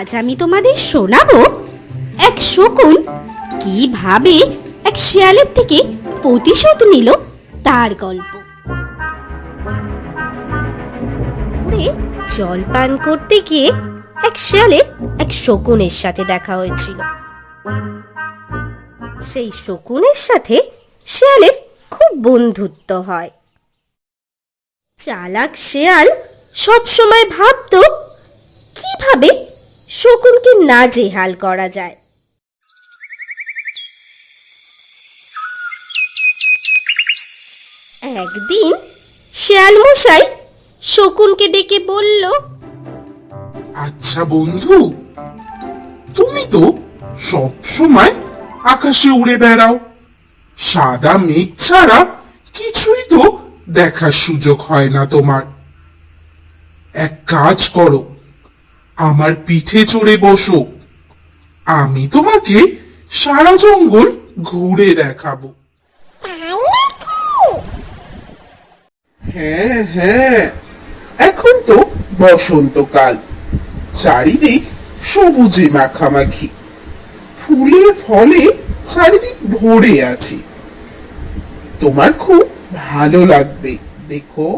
আজ আমি তোমাদের শোনাবো এক শকুন কীভাবে এক শেয়ালের থেকে প্রতিশোধ নিল তার গল্প। জল পান করতে গিয়ে এক শেয়ালের এক শকুনের সাথে দেখা হয়েছিল। সেই শকুনের সাথে শেয়ালের খুব বন্ধুত্ব হয়। চালাক শেয়াল সব সময় ভাবতো শকুনকে নাজেহাল করা যায়। একদিন শেয়াল মশাই শকুনকে ডেকে বলল আচ্ছা বন্ধু, তুমি তো সব সময় আকাশে উড়ে বেড়াও। সাদা মেঘ ছাড়া কিছুই তো দেখার সুযোগ হয় না তোমার। এক কাজ করো আমার পিঠে চড়ে বসো। আমি তোমাকে সারা জঙ্গল ঘুরে দেখাবো। হ্যাঁ হ্যাঁ এখন তো বসন্তকাল। চারিদিক সবুজে মাখামাখি। ফুলে ফলে চারিদিক ভরে আছে। তোমার খুব ভালো লাগবে, দেখো।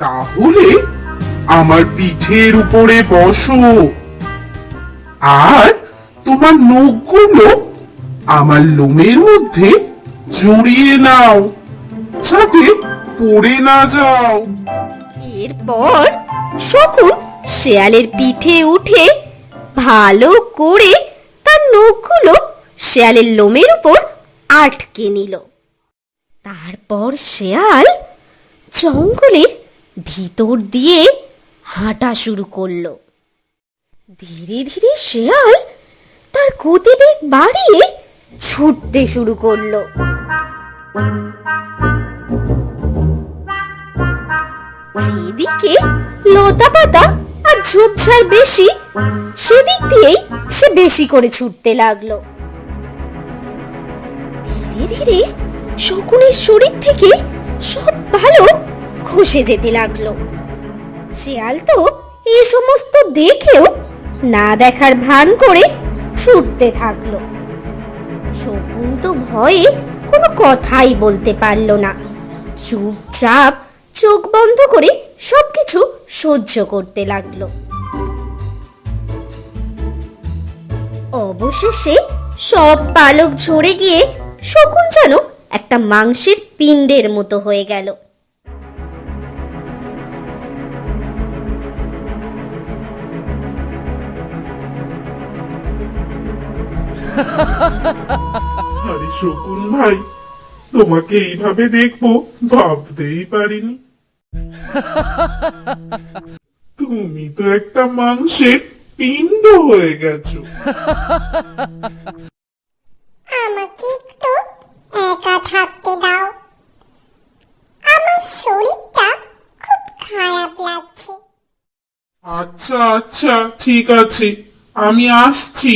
তাহলে আমার পিঠের উপরে বসো। আর তোমার নখগুলো আমার লোমের মধ্যে জড়িয়ে নাও যাতে পড়ে না যাও। এরপর শকুন শেয়ালের পিঠে উঠে ভালো করে তার নখগুলো শেয়ালের লোমের উপর আটকে নিল। তারপর শেয়াল জঙ্গলের ভিতর দিয়ে হাঁটা শুরু করল। ধীরে ধীরে শেয়াল তার গতিবেগ বাড়িয়ে ছুটতে শুরু করল। যেদিকে লতা পাতা আর ঝোপঝাড় বেশি, সেদিক দিয়েই সে বেশি করে ছুটতে লাগল। ধীরে ধীরে শকুনের শরীর থেকে সব ভালো খসে যেতে লাগল। শেয়াল তো এই সমস্ত দেখেও না দেখার ভান করে ছুটতে থাকল। শকুন তো ভয়ে কোনো কথাই বলতে পারল না। চুপচাপ চোখ বন্ধ করে সবকিছু সহ্য করতে লাগল। অবশেষে সব পালক ঝরে গিয়ে শকুন যেন একটা মাংসের পিণ্ডের মতো হয়ে গেল। আরে শকুন ভাই, তোমাকে এইভাবে দেখব, ভাবতেই পারিনি। তুমি তো একটা মাংসের পিণ্ড হয়ে গেছো। আমাকে একটু একা থাকতে দাও। আমার শরীরটা খুব খারাপ লাগছে। আচ্ছা আচ্ছা ঠিক আছে আমি আসছি।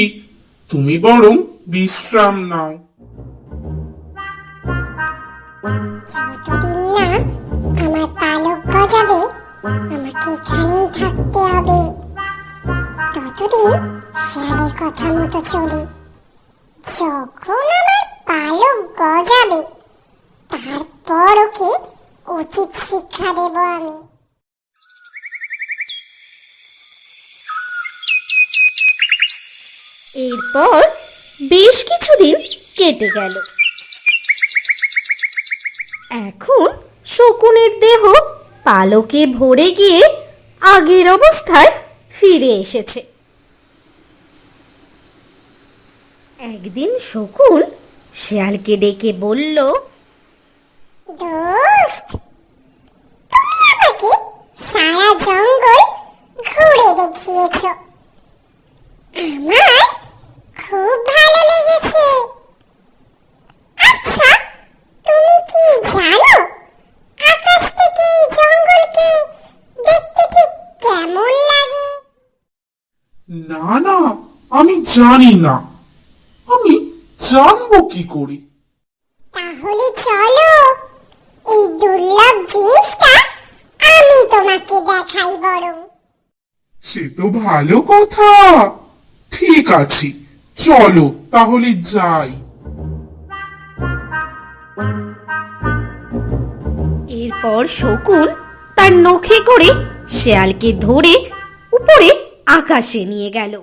তুমি বরং বিশ্রাম নাও। যতদিন না আমার পালক আমাকে এখানেই থাকতে হবে। ততদিন কথা মতো চলি। যখন আমার পালক গজাবে, তারপর ওকে উচিত শিক্ষা দেব আমি। এরপর বেশ কিছুদিন কেটে গেল। এখন শকুনের দেহ পালকে ভরে গিয়ে আগের অবস্থায় ফিরে এসেছে। একদিন শকুন শেয়ালকে ডেকে বলল দোস্ত তুমি আমাকে সারা জঙ্গল ঘুরে দেখিয়েছ আমার খুব ভালো লেগেছে আচ্ছা তুমি কি জানো আকাশ থেকে এই জঙ্গলকে জানি না আমি জানব কি করে? তাহলে চলো এই দুর্লভ জিনিসটা আমি তোমাকে দেখাই বরং। সে তো ভালো কথা। ঠিক আছে চলো তাহলে যাই। এরপর শকুন তার নখে করে শেয়ালকে ধরে উপরে আকাশে নিয়ে গেল।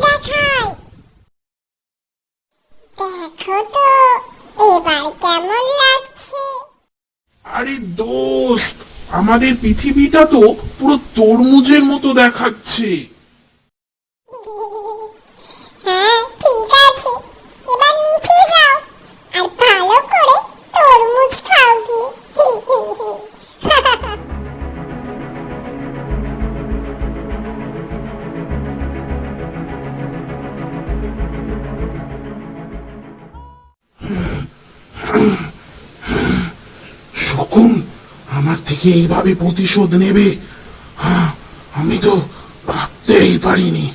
দেখাই দেখো তো এবার আরে দোস্ত আমাদের পৃথিবীটা তো পুরো তরমুজের মতো দেখাচ্ছে। শকুন আমার থেকে এইভাবে প্রতিশোধ নেবে? হ্যাঁ, আমি তো ভাবতেই পারিনি।